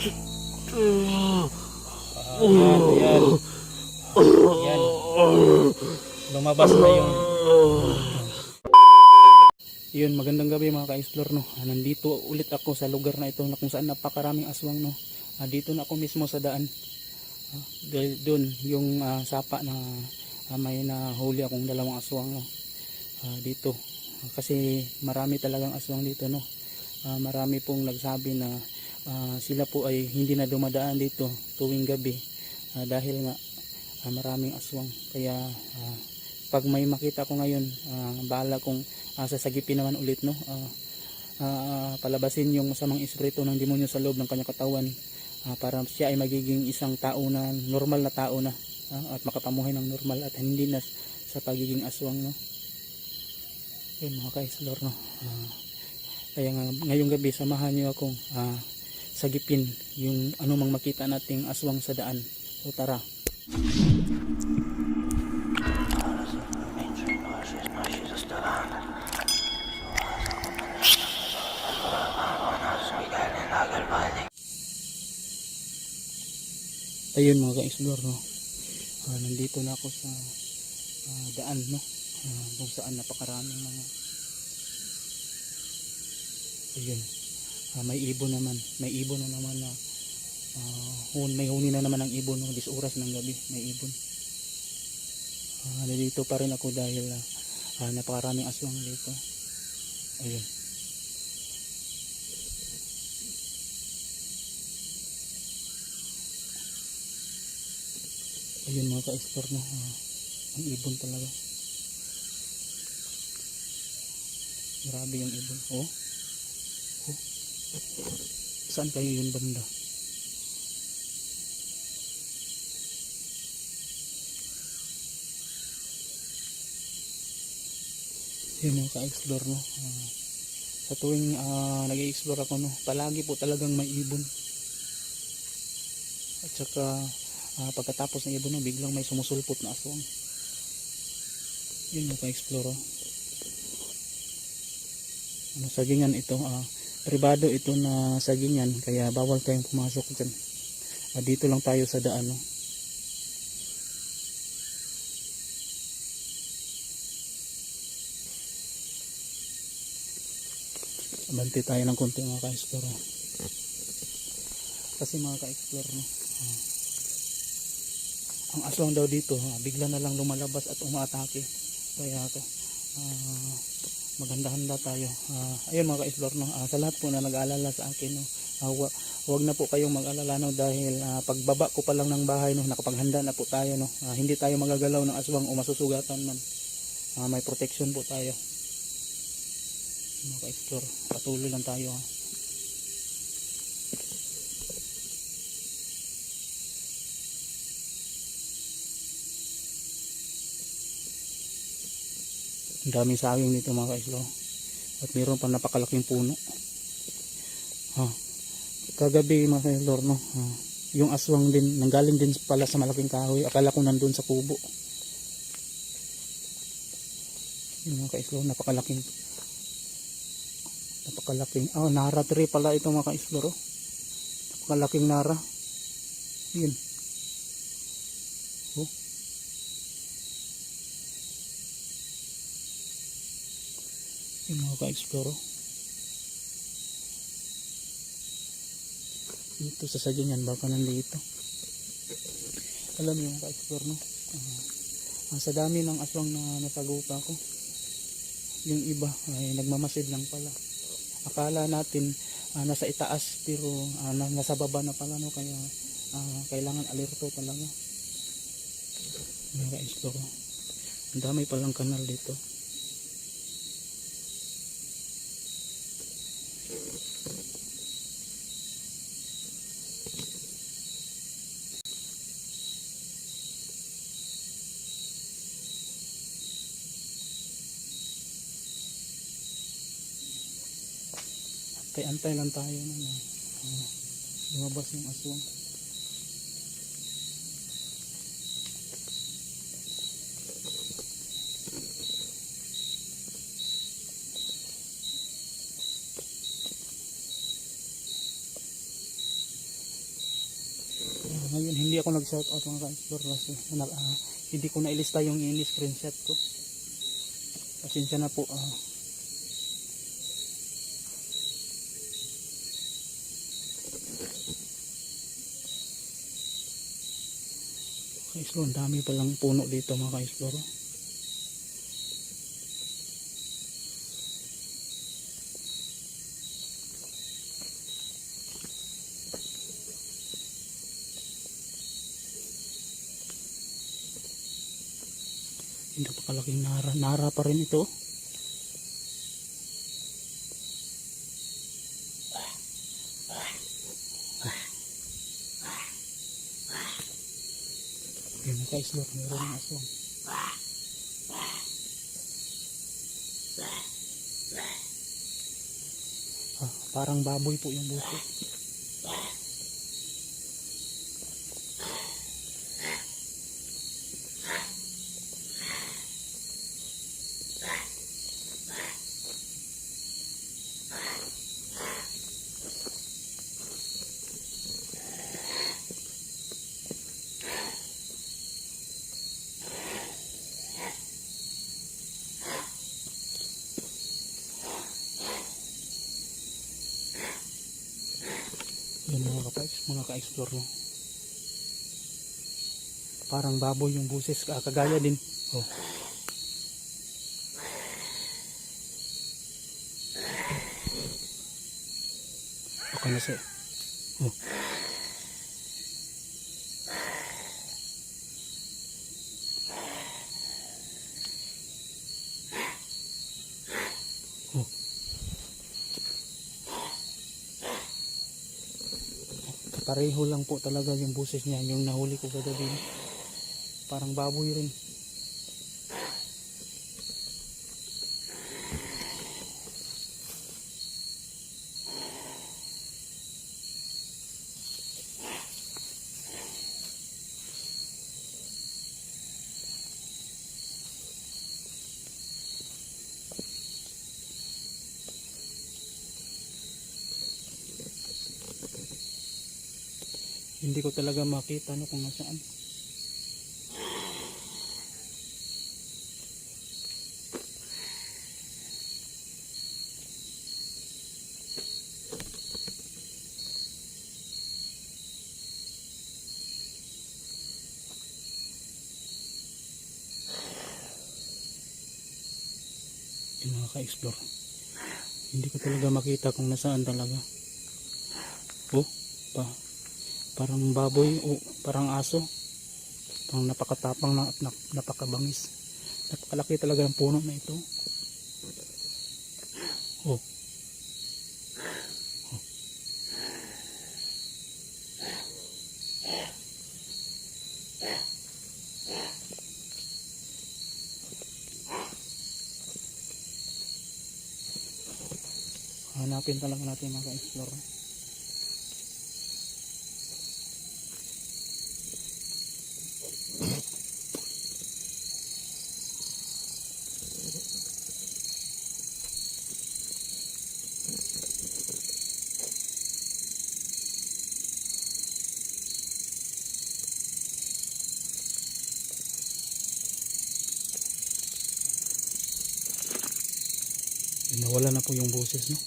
Ayan, ayan. Ayan. Lumabas na yung... Yun, magandang gabi mga ka-explore no. Ah, Nandito ulit ako sa lugar na ito na kung saan napakaraming aswang no. Ah, dito na ako mismo sa daan. Ah, doon yung ah, sapa na ah, may nahuli akong dalawang aswang no. Ah, dito Ah, kasi marami talagang aswang dito no. Ah, marami pong nagsabi na ah, sila po ay hindi na dumadaan dito tuwing gabi. Ah, dahil nga ah, maraming aswang. Kaya ah, pag may makita ko ngayon ah, bahala kong ah, sasagipin naman ulit no? Ah, ah, palabasin yung masamang espiritu ng demonyo sa loob ng kanyang katawan ah, para siya ay magiging isang tao na normal na tao na ah, at makapamuhay ng normal at hindi na sa pagiging aswang no? Yun mga ka-explore no? Ah, kaya nga ngayong gabi samahan niyo akong ah, sagipin yung anumang makita nating aswang sa daan. O tara. Ayun mga ka-explore no? Ah, nandito na ako sa ah, daan no? Ah, kung saan napakaraming mga ayun Ah, may ibon naman. May ibon na naman na ah, hun, may huni na naman ng ibon no dis oras ng gabi. May ibon. Ah, nandito pa rin ako dahil ah, ah, napakaraming aswang dito. Ayun. Ayun mga ka-explore no ah, ang ibon talaga. Grabe yung ibon. Oh saan kayo yun banda? Yun mga ka-explore no? Ah, sa tuwing ah, nag-explore ako no? Palagi po talagang may ibon. At saka ah, pagkatapos ng ibon no biglang may sumusulpot na aswang yun mga ka-explore oh. ano, sagingan ito ah, privado ito na sagingan kaya bawal tayong pumasok dyan Ah, dito lang tayo sa daan no? Abante tayo ng konti mga ka-explore. Kasi mga ka-explore, no? ah, ang aswang daw dito, ah, bigla na lang lumalabas at umaatake. Kaya ah, maganda-handa tayo. Ah, ayun mga ka-explore, no? Ah, sa lahat po na nag-aalala sa akin, no? Ah, wa- wag na po kayong mag-alala no dahil ah, pagbaba ko pa lang ng bahay no nakapaghanda na po tayo no Ah, hindi tayo magagalaw ng aswang o masusugatan man Ah, may protection po tayo mga ka-explore patuloy lang tayo ha ang daming saging dito mga ka-explore at mayroon pa napakalaking puno. Ha. Kagabi mga ka-explore no? Ha, yung aswang din nanggaling din pala sa malaking kahoy. Akala ko nandun sa kubo. Yung mga ka-explore napakalaking napakalaking oh nara tree pala ito mga ka-explore oh. napakalaking nara. Yun oh yun mga ka-explore oh. dito sa saginyan baka nandito. Alam niyo mga ka-explore no? Ah, sa dami ng aswang na nasagupa ko yung iba ay nagmamasid lang pala. Akala natin ah, nasa itaas pero na- nasa baba na pala no? Kaya ah, kailangan alerto talaga. Mga ka-explore. Ang dami palang kanal dito kaya antay lang tayo na ah, lumabas yung aswang hindi ako nag-shout out mga ka-explore kasi na, ah, hindi ko na ilista yung ini-screenshot ko. Pasensya na po. ah. Ka-explore, ang dami palang puno dito mga ka-explore. oh. Hindi pa kalaking nara. Nara pa rin ito. Ka-explore, meron ng aswang. Ah, parang baboy po yung buko. Yun mga ka ka-explore no. Parang baboy yung buses, kagaya din. Oh. Okay na siya. Oh. Pareho lang po talaga yung buses niya, yung nahuli ko kagabi. Parang baboy rin. Hindi ko talaga makita no kung nasaan. Yung mga ka-explore. Hindi ko talaga makita kung nasaan talaga. Oh, pa parang baboy o parang aso. Parang napakatapang na, na napakabangis. Napakalaki talaga ng puno na ito. Oh. Oh. hanapin talaga natin mga ka-explore Yun, nawala na po yung boses no?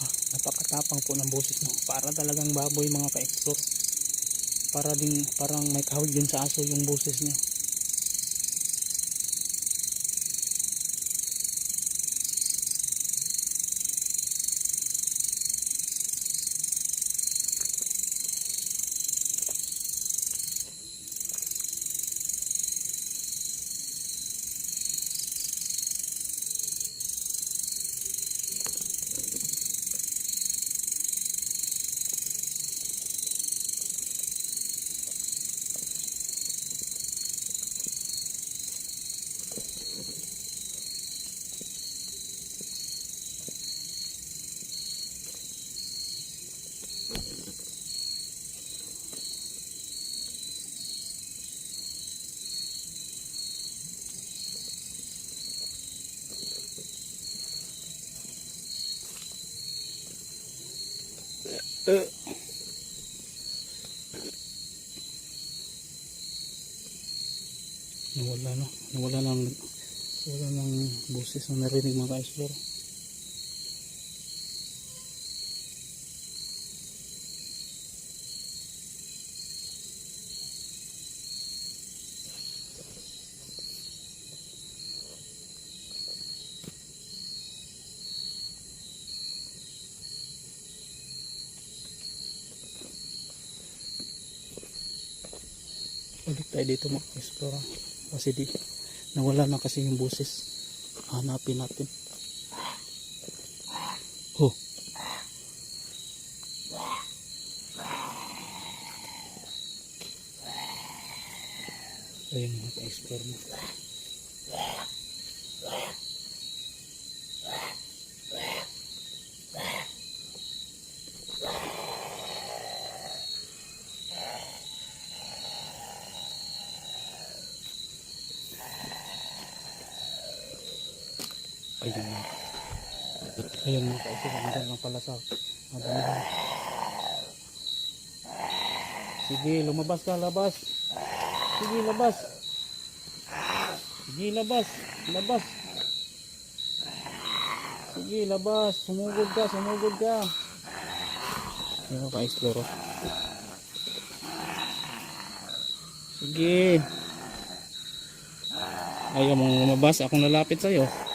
Ah, napakatapang po ng boses no? Para talagang baboy mga ka-explore para ding parang may kahawig din sa aso yung boses niya Uh. Nawala no. Nawala lang wala lang boses na narinig mga ka-explore. Ulit tayo dito mga ka-explore. Kasi di, nawala na kasi yung boses. Hanapin natin. Oh. Ayun mga ka-explore mo. Ayun na. Ayun mga ka-explore. Meron lang pala. Sige, lumabas ka, labas. Sige, labas. Sige, labas. Labas. Sige, labas. Sumugod ka, sumugod ka. Ayun ka, explore. Sige. Ayaw mong lumabas. Akong lalapit sa'yo. Sige,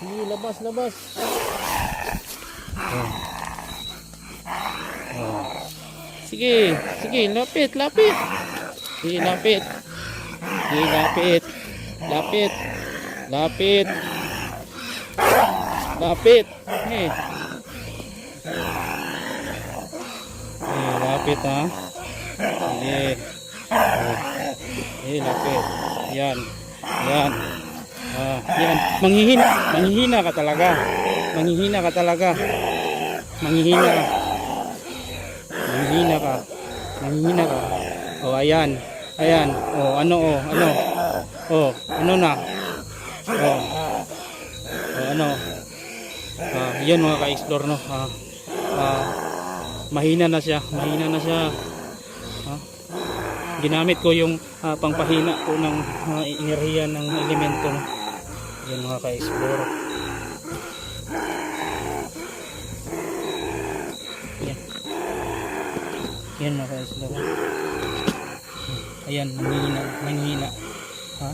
labas, labas. Oh. Sige, sige, lapit, lapit. Sige, lapit. Sige, lapit. Lapit. Lapit. Lapit. Eh. Eh, lapit ha. Sige. Eh, lapit. Yan. Yan. Ah, yan. Manghihina. Manghihina ka talaga. Manghihina ka talaga. Manghihina. Manghihina ka. Manghihina ka. Oh, ayan. Ayan. Oh, ano oh, ano? Oh, ano na? Oh. Oh, ano? Ah, yan mga ka-explore no. Ah, ah, mahina na siya. Mahina na siya. Ah, ginamit ko yung ah, pangpahina ko ng uh, enerhiya ng elemento no. Yan mga ka-explore. Yan. Yan mga ka-explore. Ayan, nanghihina, nanghihina. Ha?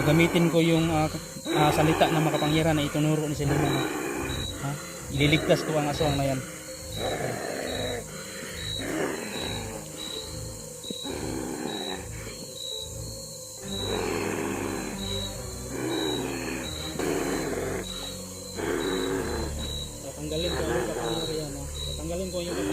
Gagamitin ko yung ah, ah, salita na makapangyarihan na itunuro ni Selena. no? Ha? Ililigtas ko ang aswang na. coño.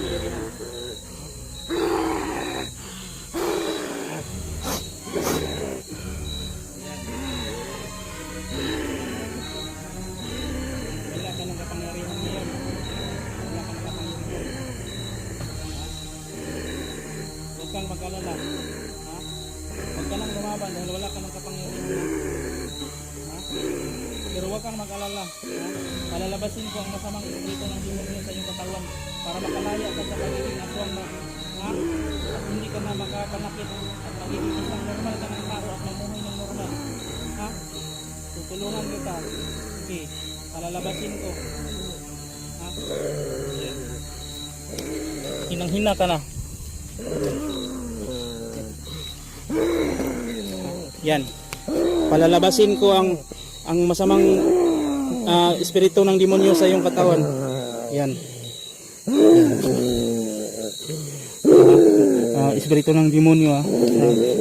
Palalabasin ko ang masamang espiritu ng demonyo sa iyong katawan para makalaya ka sa pagiging aswang na ha? At hindi ka na makapanakit at magiging isang normal ka ng tao at mamuhay ng normal. Ha? Tutulungan kita. Okay. Palalabasin ko. Ha? Hinang-hina ka na. Yan. Palalabasin ko ang ang masamang ah, espiritu ng demonyo sa iyong katawan. Yan. Ah, espiritu ng demonyo ha. Ah,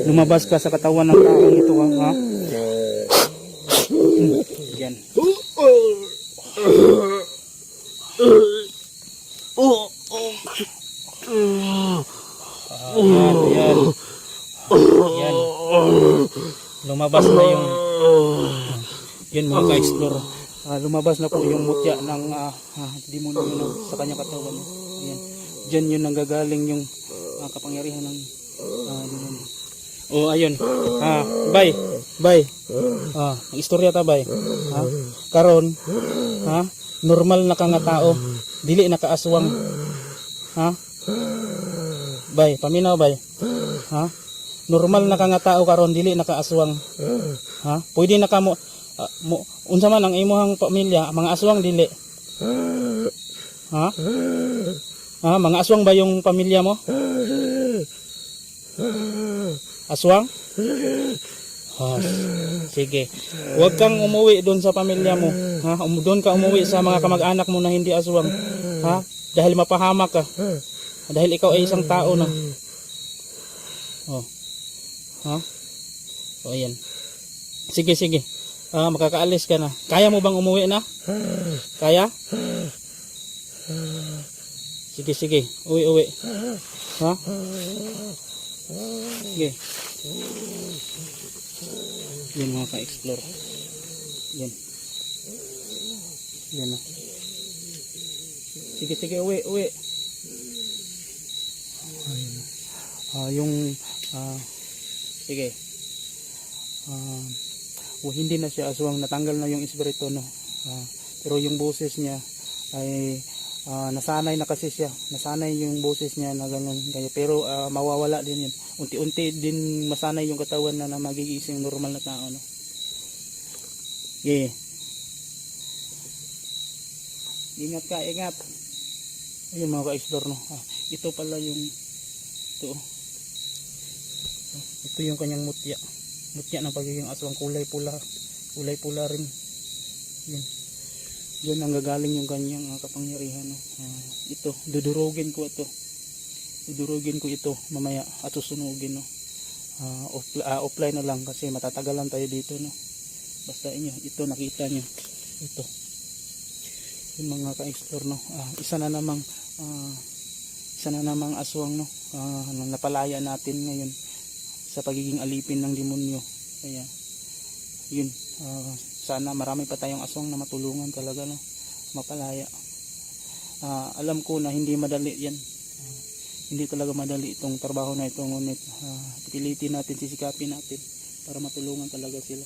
lumabas ka sa katawan ng taong ito ha. ha? Yan. Ah, yan, yan. Yan. Lumabas na yung yun mga ka-explore. Ah, lumabas na po yung mutya ng ah, ah, demonyo na sa kanyang katawan. Ayan. Diyan yun nanggagaling yung ah, kapangyarihan ng ah, demonyo. Oh, ayun. Ah, bay. Bay. Ah, istorya ta bay. Ha? Karon, ha? Normal na ka nga tao. dili nakaaswang. Ha? Bay, paminaw bay. Ha? Normal na ka nga tao karon dili nakaaswang. Ha? Pwede na ka mo, ah, mo unsa man ang imuhang pamilya, mga aswang dili. Ha? Ha, mga aswang ba yung pamilya mo? Aswang? Ah, sige. Huwag kang umuwi doon sa pamilya mo. Ha? Um, doon ka umuwi sa mga kamag-anak mo na hindi aswang. Ha? Dahil mapahamak ka. Dahil ikaw ay isang tao na. Oh. Ha? O, ayan. Sige, sige. Ah, makakaalis ka na. Kaya mo bang umuwi na? Kaya? Sige, sige. Uwi, uwi. Ha? Sige. Yan mga ka-explore. Yan. Yan na. Sige, sige. Uwi, uwi. Ayun. Ah, yung ah, sige. Ah, oh, hindi na siya aswang natanggal na yung espiritu no. Ah, pero yung boses niya ay ah, nasanay na kasi siya. Nasanay yung boses niya na ganun kaya pero ah, mawawala din yun. Unti-unti din masanay yung katawan na, na magigising normal na tao no. Yeah. Ingat ka, ingat. Ayun mga ka-explore no. Ah, ito pala yung ito. Ito yung kanyang mutya. Mutya ng pagiging aswang kulay pula. Kulay pula rin. Yan. Diyan ang gagaling yung kanyang ah, kapangyarihan. Ah, ito, dudurugin ko ito. Dudurugin ko ito mamaya at susunugin. No? Ah, off- ah, offline na lang kasi matatagalan tayo dito. No? Basta inyo, ito nakita nyo. Ito. Yung mga ka-explore. No? Ah, isa na namang ah, isa na namang aswang no ano, napalaya natin ngayon sa pagiging alipin ng demonyo. Kaya yun. Ah, sana marami pa tayong aswang na matulungan talaga no? Mapalaya. Ah, alam ko na hindi madali yan. Hindi talaga madali itong trabaho na ito ngunit ah, pipilitin natin sisikapin natin para matulungan talaga sila